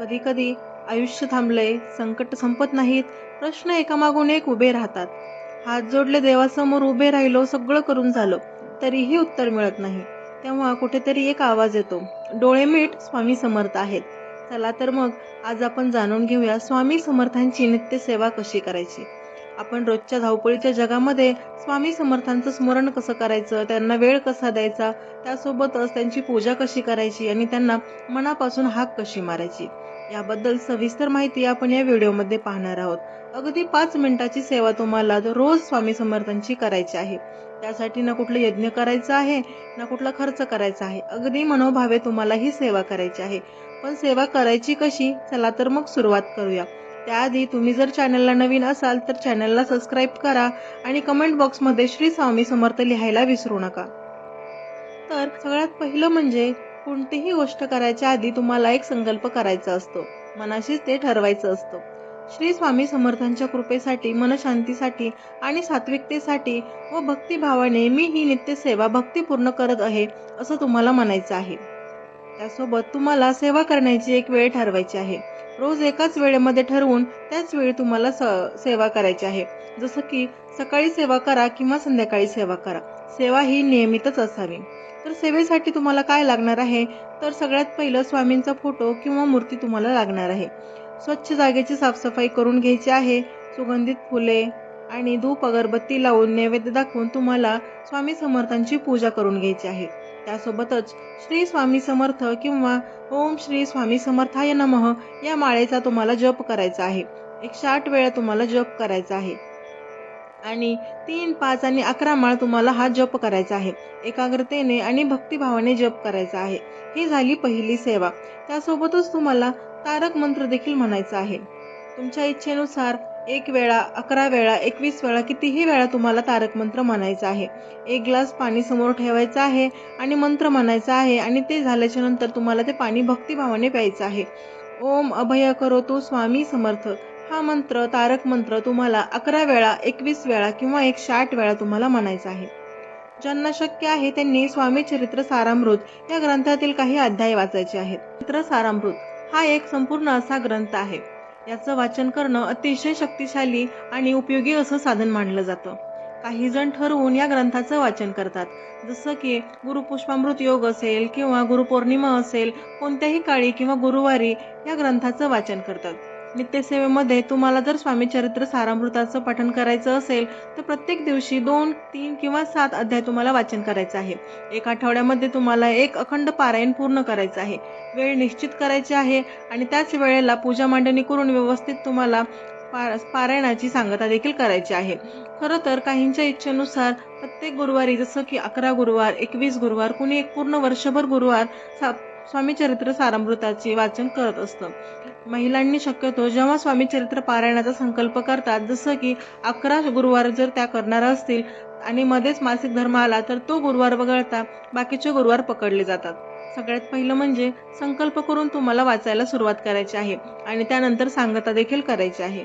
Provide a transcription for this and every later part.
कधी कधी आयुष्य थांबलंय संकट संपत नाहीत प्रश्न एकामागून एक उभे राहतात. हात जोडले देवासमोर उभे राहिलो सगळं करून झालं तरीही उत्तर मिळत नाही. तेव्हा कुठेतरी एक आवाज येतो. डोळे मीठ स्वामी समर्थ आहेत. चला तर मग आज आपण जाणून घेऊया स्वामी समर्थांची नित्य सेवा कशी करायची. आपण रोजच्या धावपळीच्या जगामध्ये स्वामी समर्थांचं स्मरण कसं करायचं त्यांना वेळ कसा द्यायचा त्यासोबतच त्यांची पूजा कशी करायची आणि त्यांना मनापासून हाक कशी मारायची याबद्दल सविस्तर माहिती आपण या व्हिडिओमध्ये पाहणार आहोत. अगदी पाच मिनिटाची सेवा तुम्हाला रोज स्वामी समर्थांची करायची आहे. त्यासाठी ना कुठलं यज्ञ करायचं आहे ना कुठला खर्च करायचा आहे. अगदी मनोभावे तुम्हाला ही सेवा करायची आहे. पण सेवा करायची कशी? चला तर मग सुरुवात करूया. त्याआधी तुम्ही जर चॅनलला नवीन असाल तर चॅनलला सबस्क्राईब करा आणि कमेंट बॉक्समध्ये श्री स्वामी समर्थ लिहायला विसरू नका. तर सगळ्यात पहिलं म्हणजे कोणतीही गोष्ट करायच्या आधी तुम्हाला एक संकल्प करायचा असतो. मनाशीच ते ठरवायचं असतं. श्री स्वामी समर्थांच्या कृपेसाठी मनशांतीसाठी आणि सात्विकतेसाठी व भक्तिभावाने मी ही नित्य सेवा भक्तीपूर्ण करत आहे असं तुम्हाला म्हणायचं आहे. त्यासोबत तुम्हाला सेवा करण्याची एक वेळ ठरवायची आहे. रोज एकाच वेळेमध्ये ठरवून त्याच वेळी तुम्हाला सेवा करायची आहे. जसं की सकाळी सेवा करा किंवा संध्याकाळी सेवा करा. सेवा ही नियमितच असावी. तर सेवेसाठी तुम्हाला काय लागणार आहे? तर सगळ्यात पहिलं स्वामींचा फोटो किंवा मूर्ती तुम्हाला लागणार आहे. स्वच्छ जागेची साफसफाई करून घ्यायची आहे. सुगंधित फुले आणि धूप अगरबत्ती लावून नैवेद्य दाखवून तुम्हाला स्वामी समर्थांची पूजा करून घ्यायची आहे. त्यासोबतच श्री स्वामी समर्थ किंवा ओम श्री स्वामी समर्थाय नमः या माळेचा तुम्हाला जप करायचा आहे. एकशे आठ वेळा तुम्हाला जप करायचा आहे. आणि तीन पाच आणि अकरा माळ तुम्हाला हा जप करायचा आहे. एकाग्रतेने आणि भक्तिभावाने जप करायचा आहे. ही झाली पहिली सेवा. त्यासोबतच तुम्हाला तारक मंत्र देखील म्हणायचा आहे. तुमच्या इच्छेनुसार एक वेळा अकरा वेळा एकवीस वेळा कितीही वेळा तुम्हाला तारक मंत्र म्हणायचा आहे. एक ग्लास पाणी समोर ठेवायचं आहे आणि मंत्र म्हणायचा आहे आणि ते झाल्याच्यानंतर तुम्हाला ते पाणी भक्तिभावाने प्यायचं आहे. ओम अभय करो तू स्वामी समर्थ. हा मंत्र तारक मंत्र तुम्हाला अकरा वेळा एकवीस वेळा किंवा एक साठ वेळा तुम्हाला म्हणायचा आहे. ज्यांना शक्य आहे त्यांनी स्वामी चरित्र सारामृत या ग्रंथातील काही अध्याय वाचायचे आहेत. चरित्र सारामृत हा एक संपूर्ण असा ग्रंथ आहे. याचं वाचन करणं अतिशय शक्तिशाली आणि उपयोगी असं साधन मानलं जातं. काही जण ठरवून या ग्रंथाचं वाचन करतात. जसं की गुरुपुष्पामृत योग असेल किंवा गुरुपौर्णिमा असेल कोणत्याही काळी किंवा गुरुवारी या ग्रंथाचं वाचन करतात. नित्यसेवेमध्ये तुम्हाला जर स्वामी चरित्र सारामृताचं पठण करायचं असेल तर प्रत्येक दिवशी दोन तीन किंवा सात अध्याय तुम्हाला वाचन करायचं आहे. एक आठवड्यामध्ये तुम्हाला एक अखंड पारायण पूर्ण करायचं आहे. वेळ निश्चित करायची आहे आणि त्याच वेळेला पूजा मांडणी करून व्यवस्थित तुम्हाला पारायणाची सांगता देखील करायची आहे. खरं तर काहींच्या इच्छेनुसार प्रत्येक गुरुवारी जसं की अकरा गुरुवार एकवीस गुरुवार कुणी एक पूर्ण वर्षभर गुरुवार स्वामी चरित्र सारामृताचे वाचन करत असतं. महिलांनी शक्यतो जेव्हा स्वामी चरित्र पारायणाचा संकल्प करतात जसं की अकरा गुरुवार जर त्या करणार असतील आणि मध्येच मासिक धर्म आला तर तो गुरुवार वगळता बाकीचे गुरुवार पकडले जातात. सगळ्यात पहिलं म्हणजे संकल्प करून तुम्हाला वाचायला सुरुवात करायची आहे आणि त्यानंतर सांगता देखील करायची आहे.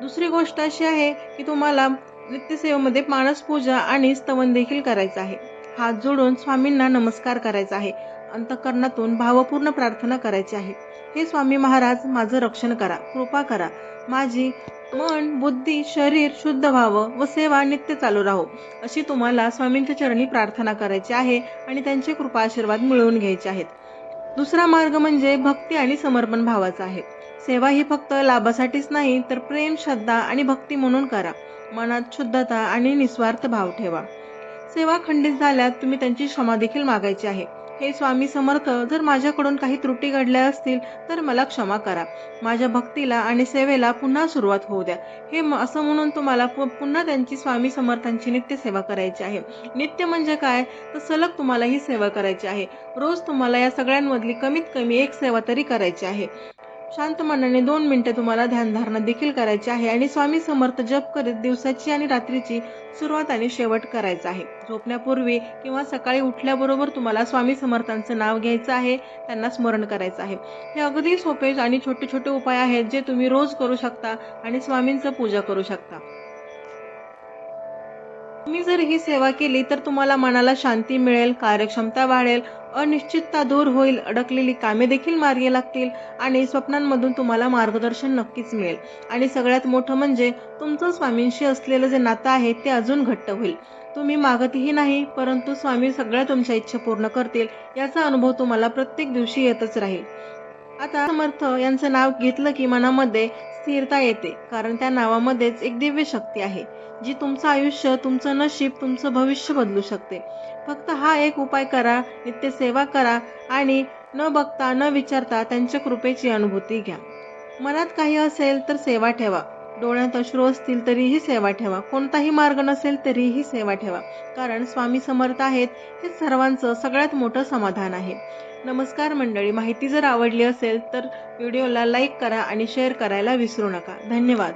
दुसरी गोष्ट अशी आहे की तुम्हाला नित्यसेवेमध्ये मानस पूजा आणि स्तवन देखील करायचं आहे. हात जोडून स्वामींना नमस्कार करायचा आहे. अंतकरणातून भावपूर्ण प्रार्थना करायची आहे. हे स्वामी महाराज माझं रक्षण करा कृपा करा. माझी मन बुद्धी शरीर शुद्ध व्हावं व सेवा नित्य चालू राहो. अशी तुम्हाला स्वामींच्या चरणी प्रार्थना करायची आहे आणि त्यांचे कृपा आशीर्वाद मिळवून घ्यायचे आहेत. दुसरा मार्ग म्हणजे भक्ती आणि समर्पण भावाचा आहे. सेवा ही फक्त लाभासाठीच नाही तर प्रेम श्रद्धा आणि भक्ती म्हणून करा. मनात शुद्धता आणि निस्वार्थ भाव ठेवा. सेवा खंडित झाल्यास तुम्ही त्यांची क्षमा देखील मागायची आहे. हे स्वामी समर्थ जर माझ्याकडून काही त्रुटी घडल्या असतील तर मला क्षमा करा. माझ्या भक्तीला आणि सेवेला पुन्हा सुरुवात होऊ द्या. हे असं म्हणून तुम्हाला पुन्हा त्यांची स्वामी समर्थांची नित्य सेवा करायची आहे. नित्य म्हणजे काय? तर सलग तुम्हाला ही सेवा करायची आहे. रोज तुम्हाला या सगळ्यांमधली कमीत कमी एक सेवा तरी करायची आहे. शांत मनाने दोन मिनिटे तुम्हाला ध्यानधारणा देखील करायची आहे आणि स्वामी समर्थ जप करीत दिवसाची आणि रात्रीची सुरुवात आणि शेवट करायचा आहे. झोपण्यापूर्वी किंवा सकाळी उठल्याबरोबर तुम्हाला स्वामी समर्थांचं नाव घ्यायचं आहे त्यांना स्मरण करायचं आहे. हे अगदी सोपे आणि छोटे छोटे उपाय आहेत जे तुम्ही रोज करू शकता आणि स्वामींचं पूजा करू शकता. तुम्ही जर ही सेवा केली तर तुम्हाला मनाला शांती मिळेल कार्यक्षमता वाढेल अनिश्चितता दूर होईल अडकलेली कामे देखील मार्गी लागतील आणि स्वप्नांमधून तुम्हाला मार्गदर्शन नक्कीच मिळेल. आणि सगळ्यात मोठं म्हणजे तुमचं स्वामींशी असलेलं जे नातं आहे ते अजून घट्ट होईल. तुम्ही मागतही नाही परंतु स्वामी सगळ्या तुमच्या इच्छा पूर्ण करतील याचा अनुभव तुम्हाला प्रत्येक दिवशी येतच राहील. आता समर्थ यांचं नाव घेतलं की मनामध्ये स्थिरता येते कारण त्या नावामध्येच एक दिव्य शक्ती आहे. जी तुमचं आयुष्य तुमचं नशीब तुमचं भविष्य बदलू शकते. फक्त हा एक उपाय करा नित्य सेवा करा आणि न बघता न विचारता त्यांच्या कृपेची अनुभूती घ्या. मनात काही असेल तर सेवा ठेवा. डोळ्यात अश्रू असतील तरीही सेवा ठेवा. कोणताही मार्ग नसेल तरीही सेवा ठेवा. कारण स्वामी समर्थ आहेत हे सर्वांचं सगळ्यात मोठं समाधान आहे. नमस्कार मंडळी. माहिती जर आवडली असेल तर व्हिडिओला लाईक करा आणि शेअर करायला विसरू नका. धन्यवाद.